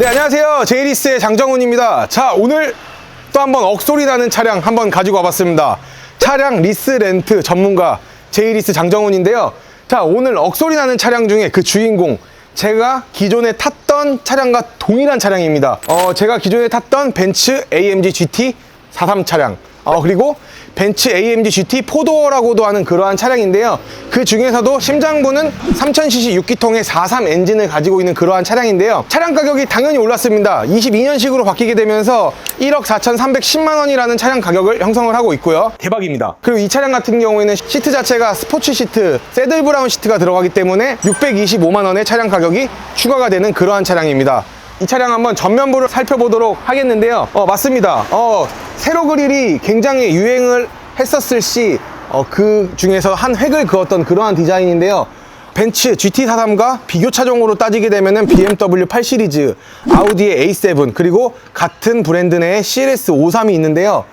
안녕하세요. 제이리스의 장정훈입니다. 자, 오늘 또 한번 억소리 나는 차량 한번 가지고 와봤습니다. 차량 리스 렌트 전문가 제이리스 장정훈인데요. 자, 오늘 억소리 나는 차량 중에 그 주인공 제가 기존에 탔던 차량과 동일한 차량입니다. 어, 제가 기존에 탔던 벤츠 AMG GT 43 차량. 어, 그리고 벤츠 AMG GT 포도어라고도 하는 그러한 차량인데요. 그 중에서도 심장부는 3000cc 6기통의 43 엔진을 가지고 있는 그러한 차량인데요. 차량 가격이 당연히 올랐습니다. 22년식으로 바뀌게 되면서 1억 4,310만 원이라는 차량 가격을 형성을 하고 있고요. 대박입니다. 그리고 이 차량 같은 경우에는 시트 자체가 스포츠 시트, 새들 브라운 시트가 들어가기 때문에 625만 원의 차량 가격이 추가가 되는 그러한 차량입니다. 이 차량 한번 전면부를 살펴보도록 하겠는데요. 어, 맞습니다. 어, 세로 그릴이 굉장히 유행을 했었을 시, 어, 그 중에서 한 획을 그었던 그러한 디자인인데요. 벤츠 GT43과 비교 차종으로 따지게 되면은 BMW 8 시리즈, 아우디의 A7, 그리고 같은 브랜드 내에 CLS53이 있는데요.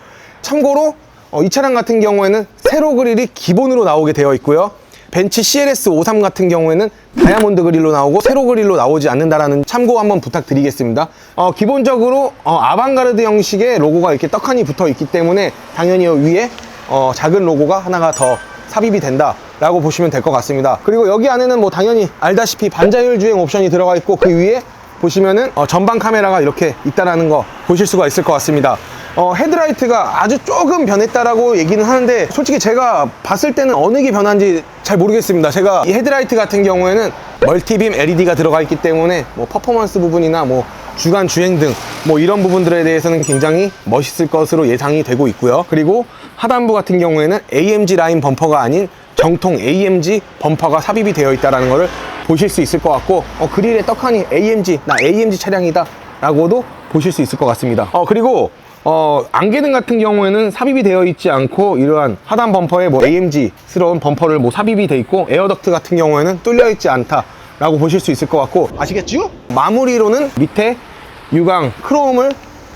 참고로 어, 이 차량 같은 경우에는 세로 그릴이 기본으로 나오게 되어 있고요. 벤츠 CLS53 같은 경우에는 다이아몬드 그릴로 나오고 세로 그릴로 나오지 않는다라는 참고 한번 부탁드리겠습니다. 어, 기본적으로 어, 아방가르드 형식의 로고가 이렇게 떡하니 붙어 있기 때문에 당연히 위에 어, 작은 로고가 하나가 더 삽입이 된다. 라고 보시면 될 것 같습니다. 그리고 여기 안에는 뭐 당연히 알다시피 반자율 주행 옵션이 들어가 있고 그 위에 보시면은 어, 전방 카메라가 이렇게 있다라는 거 보실 수가 있을 것 같습니다. 어, 헤드라이트가 아주 조금 변했다라고 얘기는 하는데 솔직히 제가 봤을 때는 어느 게 변한지 잘 모르겠습니다. 제가 이 헤드라이트 같은 경우에는 멀티빔 LED가 들어가 있기 때문에 뭐 퍼포먼스 부분이나 뭐 주간 주행 등 뭐 이런 부분들에 대해서는 굉장히 멋있을 것으로 예상이 되고 있고요. 그리고 하단부 같은 경우에는 AMG 라인 범퍼가 아닌 정통 AMG 범퍼가 삽입이 되어 있다는 것을 보실 수 있을 것 같고 어, 그릴에 떡하니 AMG 나 AMG 차량이다 라고도 보실 수 있을 것 같습니다 어, 그리고 어, 안개등 같은 경우에는 삽입이 되어 있지 않고 이러한 하단 범퍼에 뭐 AMG스러운 범퍼를 뭐 삽입이 되어 있고 에어덕트 같은 경우에는 뚫려 있지 않다 라고 보실 수 있을 것 같고 아시겠죠? 마무리로는 밑에 유광 크롬을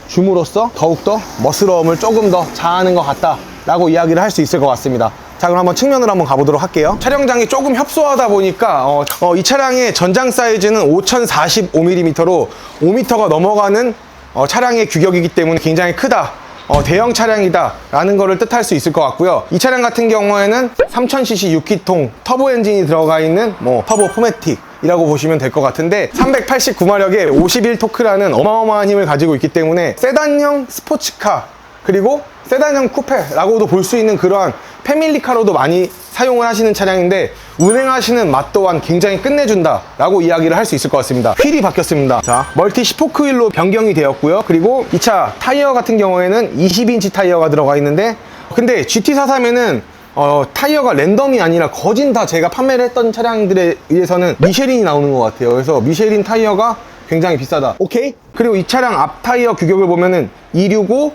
줌으로써 더욱더 멋스러움을 조금 더 자아하는 것 같다 라고 이야기를 할 수 있을 것 같습니다 자 그럼 한번 측면으로 한번 가보도록 할게요 촬영장이 조금 협소하다 보니까 어, 어, 이 차량의 전장 사이즈는 5045mm로 5m가 넘어가는 어, 차량의 규격이기 때문에 굉장히 크다. 어, 대형 차량이다 라는 거를 뜻할 수 있을 것 같고요. 이 차량 같은 경우에는 3000cc 6기통 터보 엔진이 들어가 있는 뭐 터보 포매틱 이라고 보시면 될 것 같은데 389마력의 51토크라는 어마어마한 힘을 가지고 있기 때문에 세단형 스포츠카 그리고 세단형 쿠페라고도 볼 수 있는 그러한 패밀리카로도 많이 사용을 하시는 차량인데 운행하시는 맛 또한 굉장히 끝내준다 라고 이야기를 할 수 있을 것 같습니다. 휠이 바뀌었습니다. 자 멀티 시포크 휠로 변경이 되었고요. 그리고 이 차 타이어 같은 경우에는 20인치 타이어가 들어가 있는데 근데 GT43에는 어, 타이어가 랜덤이 아니라 거진 다 제가 판매를 했던 차량들에 의해서는 미쉐린이 나오는 것 같아요. 그래서 미쉐린 타이어가 굉장히 비싸다. 오케이? 그리고 이 차량 앞 타이어 규격을 보면은 265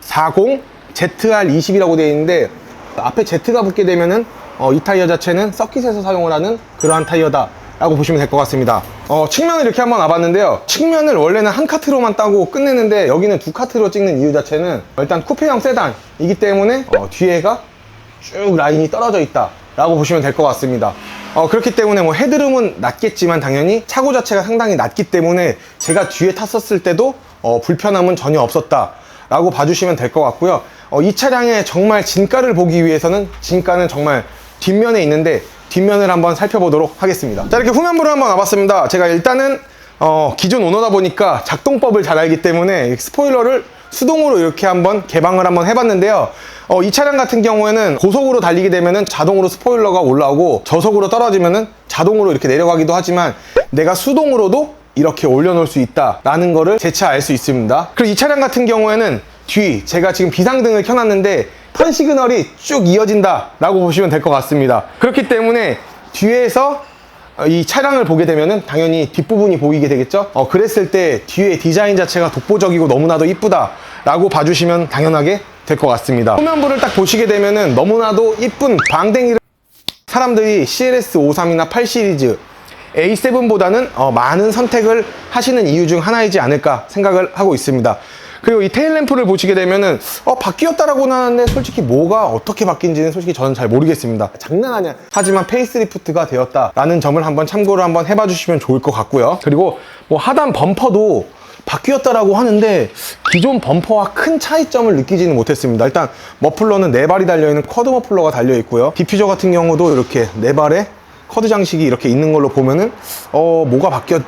40 ZR20이라고 되어 있는데 앞에 Z가 붙게 되면은 어, 이 타이어 자체는 서킷에서 사용을 하는 그러한 타이어다 라고 보시면 될 것 같습니다. 어, 측면을 이렇게 한번 와봤는데요. 측면을 원래는 한 카트로만 따고 끝내는데 여기는 두 카트로 찍는 이유 자체는 일단 쿠페형 세단이기 때문에 어, 뒤에가 쭉 라인이 떨어져 있다 라고 보시면 될 것 같습니다. 어, 그렇기 때문에 뭐 헤드룸은 낮겠지만 당연히 차고 자체가 상당히 낮기 때문에 제가 뒤에 탔었을 때도 어, 불편함은 전혀 없었다 라고 봐주시면 될 것 같고요. 어, 이 차량의 정말 진가를 보기 위해서는 진가는 정말 뒷면에 있는데 뒷면을 한번 살펴보도록 하겠습니다. 자 이렇게 후면부를 한번 와봤습니다. 제가 일단은 어, 기존 오너다 보니까 작동법을 잘 알기 때문에 스포일러를 수동으로 이렇게 한번 개방을 한번 해봤는데요. 어, 이 차량 같은 경우에는 고속으로 달리게 되면은 자동으로 스포일러가 올라오고 저속으로 떨어지면은 자동으로 이렇게 내려가기도 하지만 내가 수동으로도 이렇게 올려놓을 수 있다라는 거를 재차 알 수 있습니다. 그리고 이 차량 같은 경우에는 뒤 제가 지금 비상등을 켜놨는데 턴 시그널이 쭉 이어진다 라고 보시면 될 것 같습니다. 그렇기 때문에 뒤에서 이 차량을 보게 되면은 당연히 뒷부분이 보이게 되겠죠? 어, 그랬을 때 뒤에 디자인 자체가 독보적이고 너무나도 이쁘다 라고 봐주시면 당연하게 될 것 같습니다. 후면부를 딱 보시게 되면은 너무나도 이쁜 방댕이를 사람들이 CLS53이나 8 시리즈 A7보다는 어, 많은 선택을 하시는 이유 중 하나이지 않을까 생각을 하고 있습니다. 그리고 이 테일 램프를 보시게 되면은 어 바뀌었다라고는 하는데 솔직히 뭐가 어떻게 바뀐지는 솔직히 저는 잘 모르겠습니다. 장난 아니야. 하지만 페이스리프트가 되었다라는 점을 한번 참고를 한번 해봐 주시면 좋을 것 같고요. 그리고 뭐 하단 범퍼도 바뀌었다라고 하는데 기존 범퍼와 큰 차이점을 느끼지는 못했습니다. 일단 머플러는 네 발이 달려있는 쿼드 머플러가 달려있고요. 디퓨저 같은 경우도 이렇게 네 발에 커드 장식이 이렇게 있는 걸로 보면은 어 뭐가 바뀌었지?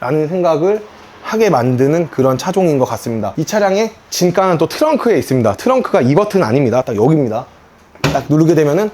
라는 생각을 하게 만드는 그런 차종인 것 같습니다. 이 차량의 진가는 또 트렁크에 있습니다. 트렁크가 이 버튼 아닙니다. 딱 여기입니다. 딱 누르게 되면은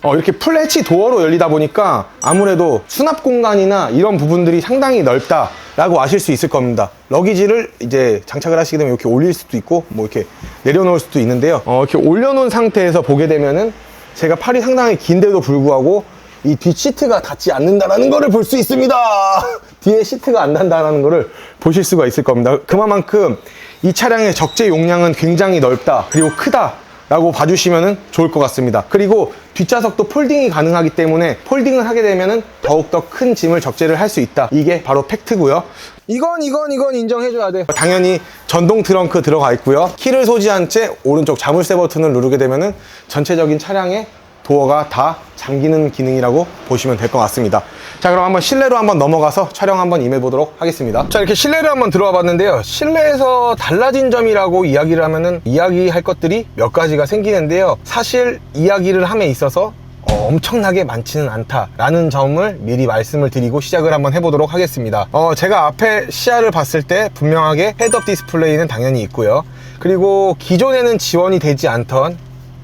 어, 이렇게 플래치 도어로 열리다 보니까 아무래도 수납 공간이나 이런 부분들이 상당히 넓다 라고 아실 수 있을 겁니다. 러기지를 이제 장착을 하시게 되면 이렇게 올릴 수도 있고 뭐 이렇게 내려놓을 수도 있는데요. 어, 이렇게 올려놓은 상태에서 보게 되면은 제가 팔이 상당히 긴데도 불구하고 이 뒷 시트가 닿지 않는다라는 거를 볼수 있습니다. 뒤에 시트가 안 난다라는 거를 보실 수가 있을 겁니다. 그만큼 이 차량의 적재 용량은 굉장히 넓다 그리고 크다 라고 봐주시면 좋을 것 같습니다. 그리고 뒷좌석도 폴딩이 가능하기 때문에 폴딩을 하게 되면 더욱더 큰 짐을 적재를 할 수 있다. 이게 바로 팩트고요. 이건 이건 이건 인정해줘야 돼. 당연히 전동 트렁크 들어가 있고요. 키를 소지한 채 오른쪽 자물쇠 버튼을 누르게 되면 전체적인 차량의 도어가 다 잠기는 기능이라고 보시면 될 것 같습니다. 자, 그럼 한번 실내로 한번 넘어가서 촬영 한번 임해 보도록 하겠습니다. 자, 이렇게 실내를 한번 들어와 봤는데요. 실내에서 달라진 점이라고 이야기를 하면은 이야기할 것들이 몇 가지가 생기는데요. 사실 이야기를 함에 있어서 어, 엄청나게 많지는 않다라는 점을 미리 말씀을 드리고 시작을 한번 해보도록 하겠습니다. 어, 제가 앞에 시야를 봤을 때 분명하게 헤드업 디스플레이는 당연히 있고요. 그리고 기존에는 지원이 되지 않던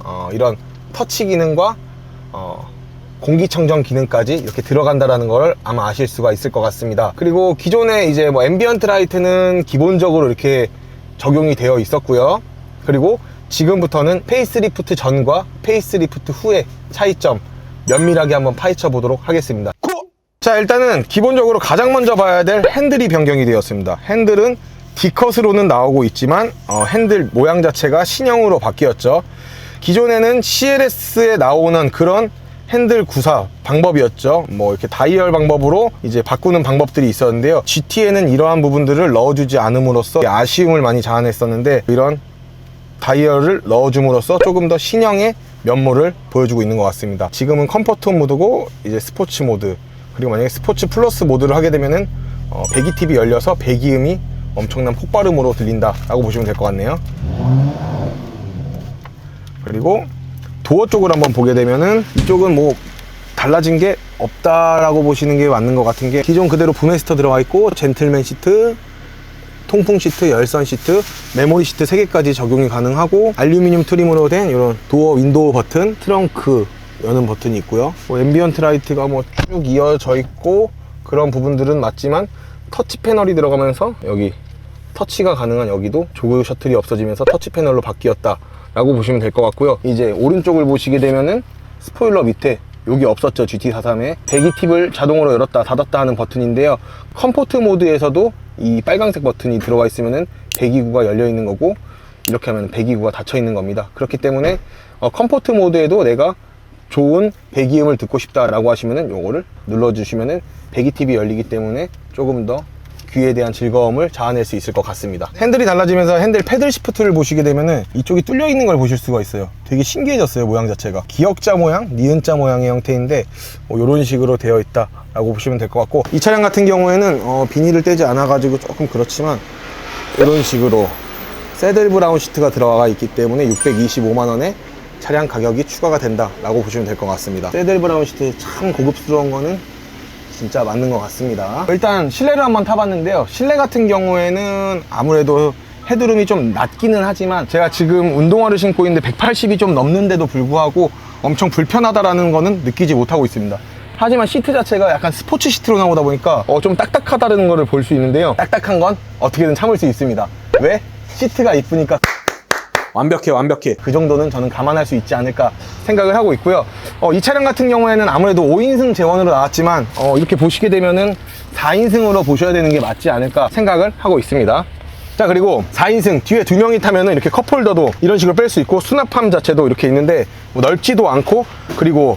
어, 이런 터치 기능과 어, 공기청정 기능까지 이렇게 들어간다라는 걸 아마 아실 수가 있을 것 같습니다. 그리고 기존에 이제 뭐 앰비언트 라이트는 기본적으로 이렇게 적용이 되어 있었고요. 그리고 지금부터는 페이스리프트 전과 페이스리프트 후의 차이점 면밀하게 한번 파헤쳐 보도록 하겠습니다. 고! 자 일단은 기본적으로 가장 먼저 봐야 될 핸들이 변경이 되었습니다. 핸들은 D컷으로는 나오고 있지만 어, 핸들 모양 자체가 신형으로 바뀌었죠. 기존에는 CLS에 나오는 그런 핸들 구사 방법이었죠. 뭐 이렇게 다이얼 방법으로 이제 바꾸는 방법들이 있었는데요. GT에는 이러한 부분들을 넣어주지 않음으로써 아쉬움을 많이 자아냈었는데 이런 다이얼을 넣어줌으로써 조금 더 신형의 면모를 보여주고 있는 것 같습니다. 지금은 컴포트 모드고 이제 스포츠 모드 그리고 만약에 스포츠 플러스 모드를 하게 되면은 어, 배기 팁이 열려서 배기음이 엄청난 폭발음으로 들린다라고 보시면 될 것 같네요. 그리고 도어 쪽을 한번 보게 되면은 이쪽은 뭐 달라진 게 없다라고 보시는 게 맞는 것 같은 게 기존 그대로 부메스터 들어가 있고 젠틀맨 시트 통풍 시트, 열선 시트, 메모리 시트 3개까지 적용이 가능하고 알루미늄 트림으로 된 이런 도어 윈도우 버튼, 트렁크 여는 버튼이 있고요. 뭐 앰비언트 라이트가 뭐 쭉 이어져 있고 그런 부분들은 맞지만 터치 패널이 들어가면서 여기 터치가 가능한 여기도 조그 셔틀이 없어지면서 터치 패널로 바뀌었다 라고 보시면 될 것 같고요. 이제 오른쪽을 보시게 되면은 스포일러 밑에 여기 없었죠 GT43에. 배기 팁을 자동으로 열었다 닫았다 하는 버튼인데요. 컴포트 모드에서도 이 빨간색 버튼이 들어가 있으면은 배기구가 열려 있는 거고 이렇게 하면 배기구가 닫혀 있는 겁니다. 그렇기 때문에 어, 컴포트 모드에도 내가 좋은 배기음을 듣고 싶다라고 하시면은 요거를 눌러주시면은 배기 팁이 열리기 때문에 조금 더 귀에 대한 즐거움을 자아낼 수 있을 것 같습니다. 핸들이 달라지면서 핸들 패들 시프트를 보시게 되면은 이쪽이 뚫려 있는 걸 보실 수가 있어요. 되게 신기해졌어요 모양 자체가 기역자 모양, 니은자 모양의 형태인데 뭐 이런 식으로 되어 있다 라고 보시면 될 것 같고 이 차량 같은 경우에는 어, 비닐을 떼지 않아 가지고 조금 그렇지만 이런 식으로 새들 브라운 시트가 들어가 있기 때문에 625만 원에 차량 가격이 추가가 된다 라고 보시면 될 것 같습니다. 새들 브라운 시트 참 고급스러운 거는 진짜 맞는 것 같습니다. 일단 실내를 한번 타봤는데요. 실내 같은 경우에는 아무래도 헤드룸이 좀 낮기는 하지만 제가 지금 운동화를 신고 있는데 180이 좀 넘는데도 불구하고 엄청 불편하다라는 거는 느끼지 못하고 있습니다. 하지만 시트 자체가 약간 스포츠 시트로 나오다 보니까 어, 좀 딱딱하다는 거를 볼 수 있는데요. 딱딱한 건 어떻게든 참을 수 있습니다. 왜? 시트가 이쁘니까 완벽해 완벽해. 그 정도는 저는 감안할 수 있지 않을까 생각을 하고 있고요. 어, 이 차량 같은 경우에는 아무래도 5인승 재원으로 나왔지만 어, 이렇게 보시게 되면은 4인승으로 보셔야 되는 게 맞지 않을까 생각을 하고 있습니다. 자 그리고 4인승 뒤에 두 명이 타면은 이렇게 컵홀더도 이런 식으로 뺄 수 있고 수납함 자체도 이렇게 있는데 뭐 넓지도 않고 그리고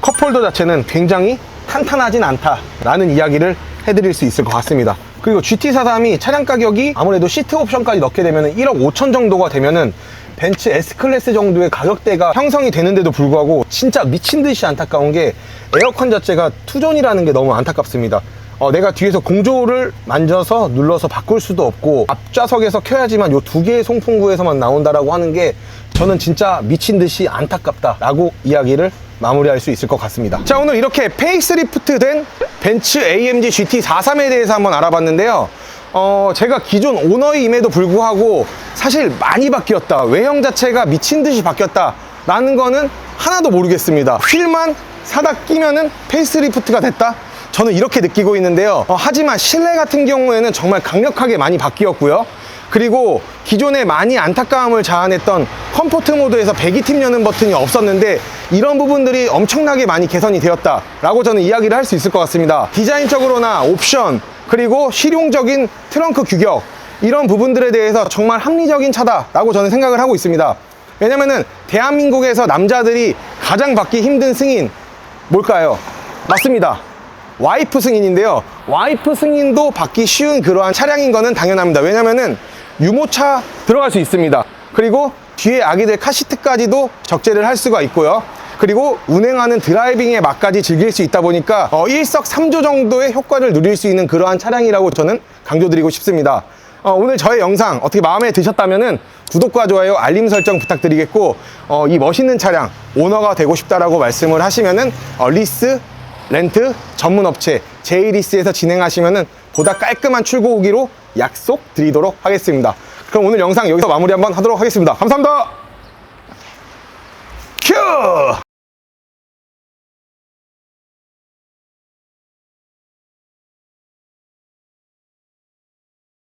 컵홀더 자체는 굉장히 탄탄하진 않다라는 이야기를 해드릴 수 있을 것 같습니다. 그리고 GT43이 차량 가격이 아무래도 시트 옵션까지 넣게 되면 1억 5천 정도가 되면은 벤츠 S클래스 정도의 가격대가 형성이 되는데도 불구하고 진짜 미친 듯이 안타까운 게 에어컨 자체가 투존이라는 게 너무 안타깝습니다. 어, 내가 뒤에서 공조를 만져서 눌러서 바꿀 수도 없고 앞좌석에서 켜야지만 요 두 개의 송풍구에서만 나온다라고 하는 게 저는 진짜 미친 듯이 안타깝다라고 이야기를 마무리할 수 있을 것 같습니다. 자 오늘 이렇게 페이스리프트 된 벤츠 AMG GT43에 대해서 한번 알아봤는데요. 어, 제가 기존 오너임에도 불구하고 사실 많이 바뀌었다. 외형 자체가 미친 듯이 바뀌었다. 라는 거는 하나도 모르겠습니다. 휠만 사다 끼면은 페이스리프트가 됐다? 저는 이렇게 느끼고 있는데요. 어, 하지만 실내 같은 경우에는 정말 강력하게 많이 바뀌었고요. 그리고 기존에 많이 안타까움을 자아냈던 컴포트 모드에서 배기팀 여는 버튼이 없었는데 이런 부분들이 엄청나게 많이 개선이 되었다 라고 저는 이야기를 할 수 있을 것 같습니다. 디자인적으로나 옵션 그리고 실용적인 트렁크 규격 이런 부분들에 대해서 정말 합리적인 차다 라고 저는 생각을 하고 있습니다. 왜냐면은 대한민국에서 남자들이 가장 받기 힘든 승인 뭘까요? 맞습니다. 와이프 승인인데요. 와이프 승인도 받기 쉬운 그러한 차량인 거는 당연합니다. 왜냐면은 유모차 들어갈 수 있습니다. 그리고 뒤에 아기들 카시트까지도 적재를 할 수가 있고요. 그리고 운행하는 드라이빙의 맛까지 즐길 수 있다 보니까 어, 일석삼조 정도의 효과를 누릴 수 있는 그러한 차량이라고 저는 강조드리고 싶습니다. 어, 오늘 저의 영상 어떻게 마음에 드셨다면은 구독과 좋아요, 알림 설정 부탁드리겠고 어, 이 멋있는 차량 오너가 되고 싶다라고 말씀을 하시면은 어, 리스 렌트 전문 업체 제이리스에서 진행하시면은 보다 깔끔한 출고 후기로 약속 드리도록 하겠습니다. 그럼 오늘 영상 여기서 마무리 한번 하도록 하겠습니다. 감사합니다. 큐!